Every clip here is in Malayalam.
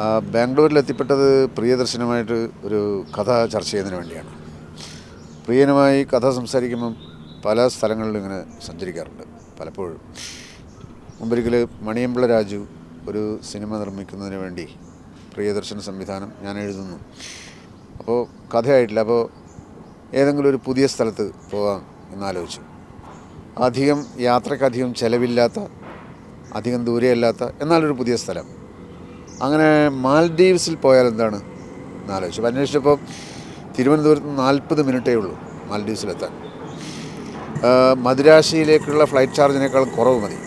ബാംഗ്ലൂരിൽ എത്തിപ്പെട്ടത് പ്രിയദർശനുമായിട്ട് ഒരു കഥ ചർച്ച ചെയ്യുന്നതിന് വേണ്ടിയാണ്. പ്രിയനുമായി കഥ സംസാരിക്കുമ്പം പല സ്ഥലങ്ങളിലും ഇങ്ങനെ സഞ്ചരിക്കാറുണ്ട് പലപ്പോഴും. മുമ്പൊരിക്കൽ മണിയമ്പിള രാജു ഒരു സിനിമ നിർമ്മിക്കുന്നതിന് വേണ്ടി പ്രിയദർശൻ സംവിധാനം ഞാൻ എഴുതുന്നു. അപ്പോൾ കഥയായിട്ടില്ല അപ്പോൾ ഏതെങ്കിലും ഒരു പുതിയ സ്ഥലത്ത് പോകാം എന്നാലോചിച്ചു. അധികം യാത്രക്കധികം ചിലവില്ലാത്ത അധികം ദൂരെയല്ലാത്ത എന്നാലൊരു പുതിയ സ്ഥലം. അങ്ങനെ മാൽഡീവ്സിൽ പോയാൽ എന്താണ്? എന്നാലോചിച്ചു അപ്പോൾ അന്വേഷിച്ചപ്പോൾ തിരുവനന്തപുരത്ത് നിന്ന് നാൽപ്പത് മിനിറ്റേ ഉള്ളൂ മാൽഡീവ്സിലെത്താൻ മദുരാശിയിലേക്കുള്ള ഫ്ലൈറ്റ് ചാർജിനേക്കാൾ കുറവ് മതി.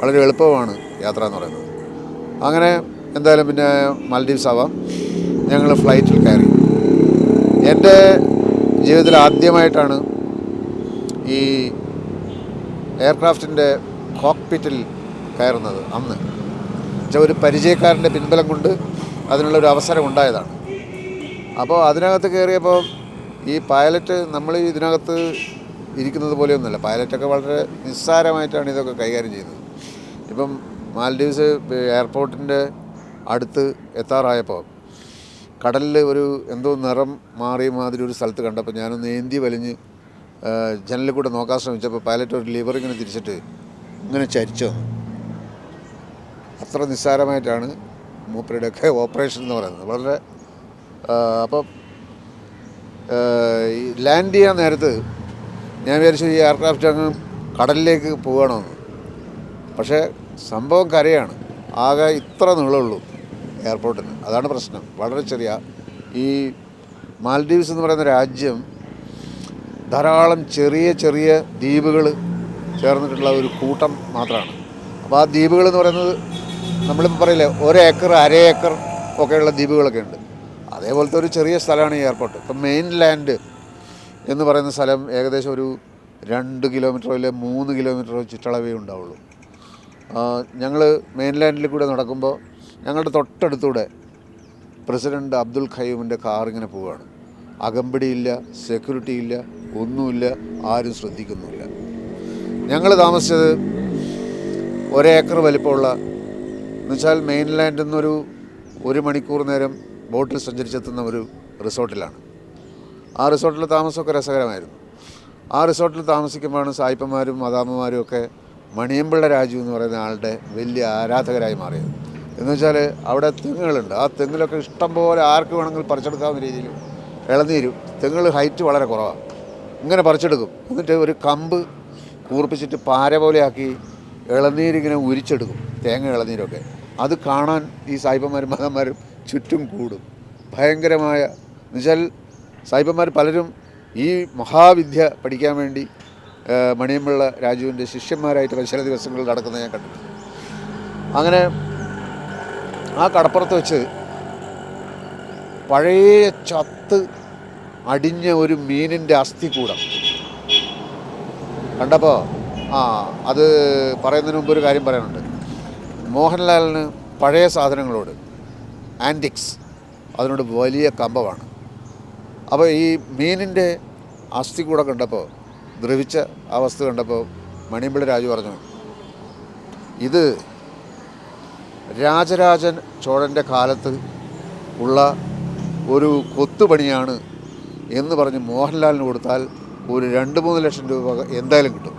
വളരെ എളുപ്പമാണ് യാത്ര എന്ന് പറയുന്നത്. അങ്ങനെ എന്തായാലും പിന്നെ മാൽഡീവ്സ് ആവാം. ഞങ്ങൾ ഫ്ലൈറ്റിൽ കയറി. എന്റെ ജീവിതത്തിൽ ആദ്യമായിട്ടാണ് ഈ എയർക്രാഫ്റ്റിന്റെ കോക്ക്പിറ്റിൽ കയറുന്നത് അന്ന്. എന്നുവെച്ചാൽ ഒരു പരിചയക്കാരന്റെ പിൻബലം കൊണ്ട് അതിനുള്ള ഒരു അവസരം ഉണ്ടായതാണ്. അപ്പോൾ അതിനകത്ത് കയറിയപ്പോൾ ഈ പൈലറ്റ് നമ്മൾ ഇതിനകത്ത് ഇരിക്കുന്നത് പോലെയൊന്നുമല്ല. പൈലറ്റൊക്കെ വളരെ നിസ്സാരമായിട്ടാണ് ഇതൊക്കെ കൈകാര്യം ചെയ്യുന്നത് ഇപ്പം മാൽഡീവ്സ് എയർപോർട്ടിന്റെ അടുത്ത് എത്താറായപ്പോൾ കടലിൽ ഒരു എന്തോ നിറം മാറിയ മാതിരി ഒരു സ്ഥലത്ത് കണ്ടപ്പോൾ ഞാനൊന്ന് ഏന്തി വലിഞ്ഞ് ജനലിൽ കൂടെ നോക്കാൻ ശ്രമിച്ചപ്പോൾ പൈലറ്റ് ഒരു ലിവർ ഇങ്ങനെ തിരിച്ചിട്ട് ഇങ്ങനെ ചരിച്ചു തന്നു. അത്ര നിസ്സാരമായിട്ടാണ് മൂപ്പരുടെയൊക്കെ ഓപ്പറേഷൻ എന്ന് പറയുന്നത്. വളരെ അപ്പം ലാൻഡ് ചെയ്യാൻ നേരത്ത് ഞാൻ വിചാരിച്ചു ഈ എയർക്രാഫ്റ്റ് അങ്ങ് കടലിലേക്ക് പോകണമെന്ന്. പക്ഷേ സംഭവം കരയാണ്. ആകെ ഇത്ര നീളമുള്ളൂ എയർപോർട്ടിന്. അതാണ് പ്രശ്നം. വളരെ ചെറിയ ഈ മാൽഡീവ്സ് എന്ന് പറയുന്ന രാജ്യം ധാരാളം ചെറിയ ചെറിയ ദ്വീപുകൾ ചേർന്നിട്ടുള്ള ഒരു കൂട്ടം മാത്രമാണ്. അപ്പോൾ ആ ദ്വീപുകൾ എന്ന് പറയുന്നത് നമ്മളിപ്പോൾ പറയില്ലേ ഒരു ഏക്കർ അര ഏക്കർ ഒക്കെയുള്ള ദ്വീപുകളൊക്കെ ഉണ്ട്. അതേപോലത്തെ ഒരു ചെറിയ സ്ഥലമാണ് ഈ എയർപോർട്ട് ഇപ്പം മെയിൻ ലാൻഡ് എന്ന് പറയുന്ന സ്ഥലം ഏകദേശം ഒരു രണ്ട് കിലോമീറ്ററോ ഇല്ലെ മൂന്ന് കിലോമീറ്ററോ ചുറ്റളവേ ഉണ്ടാവുള്ളൂ. ഞങ്ങൾ മെയിൻ ലാൻഡിൽ കൂടെ നടക്കുമ്പോൾ ഞങ്ങളുടെ തൊട്ടടുത്തൂടെ പ്രസിഡന്റ് അബ്ദുൽ ഖയ്യൂമിന്റെ കാർ ഇങ്ങനെ പോവുകയാണ് അകമ്പടിയില്ല സെക്യൂരിറ്റി ഇല്ല ഒന്നുമില്ല ആരും ശ്രദ്ധിക്കുന്നുമില്ല. ഞങ്ങൾ താമസിച്ചത് ഒരേക്കർ വലിപ്പമുള്ള എന്നുവെച്ചാൽ മെയിൻലാൻഡിൽ നിന്നൊരു ഒരു മണിക്കൂർ നേരം ബോട്ടിൽ സഞ്ചരിച്ചെത്തുന്ന ഒരു റിസോർട്ടിലാണ്. ആ റിസോർട്ടിലെ താമസമൊക്കെ രസകരമായിരുന്നു. ആ റിസോർട്ടിൽ താമസിക്കുമ്പോഴാണ് സായിപ്പന്മാരും മദാമ്മമാരും ഒക്കെ മണിയമ്പിള്ള രാജു എന്ന് പറയുന്ന ആളുടെ വലിയ ആരാധകരായി മാറിയത്. എന്ന് വെച്ചാൽ അവിടെ തെങ്ങുകളുണ്ട്. ആ തെങ്ങിലൊക്കെ ഇഷ്ടം പോലെ ആർക്ക് വേണമെങ്കിൽ പറിച്ചെടുക്കാവുന്ന രീതിയിൽ ഇളനീരും തെങ്ങുകൾ ഹൈറ്റ് വളരെ കുറവാണ് ഇങ്ങനെ പറിച്ചെടുക്കും. എന്നിട്ട് ഒരു കമ്പ് കൂർപ്പിച്ചിട്ട് പാര പോലെയാക്കി ഇളനീരിങ്ങനെ ഉരിച്ചെടുക്കും. തേങ്ങ ഇളനീരൊക്കെ. അത് കാണാൻ ഈ സായിപ്പന്മാരും മതന്മാരും ചുറ്റും കൂടും. ഭയങ്കരമായ എന്നുവെച്ചാൽ സായിപ്പന്മാർ പലരും ഈ മഹാവിദ്യ പഠിക്കാൻ വേണ്ടി മണിയമ്പിള്ള രാജുവിന്റെ ശിഷ്യന്മാരായിട്ട് ചില ദിവസങ്ങളിൽ നടക്കുന്നത് ഞാൻ കണ്ടിട്ടുണ്ട്. അങ്ങനെ ആ കടപ്പുറത്ത് വെച്ച് പഴയ ചത്ത് അടിഞ്ഞ ഒരു മീനിന്റെ അസ്ഥികൂടം കണ്ടപ്പോൾ ആ അത് പറയുന്നതിന് മുമ്പ് ഒരു കാര്യം പറയാനുണ്ട്. മോഹൻലാലിന് പഴയ സാധനങ്ങളോട് ആന്റിക്സ് അതിനോട് വലിയ കമ്പമാണ്. അപ്പോൾ ഈ മീനിന്റെ അസ്ഥി കൂടെ കണ്ടപ്പോൾ ദ്രവിച്ച ആ വസ്തു കണ്ടപ്പോൾ മണിമ്പിളി രാജു പറഞ്ഞു ഇത് രാജരാജൻ ചോഴന്റെ കാലത്ത് ഉള്ള ഒരു കൊത്തുപണിയാണ് എന്ന് പറഞ്ഞ് മോഹൻലാലിന് കൊടുത്താൽ ഒരു രണ്ട് മൂന്ന് ലക്ഷം രൂപ എന്തായാലും കിട്ടും.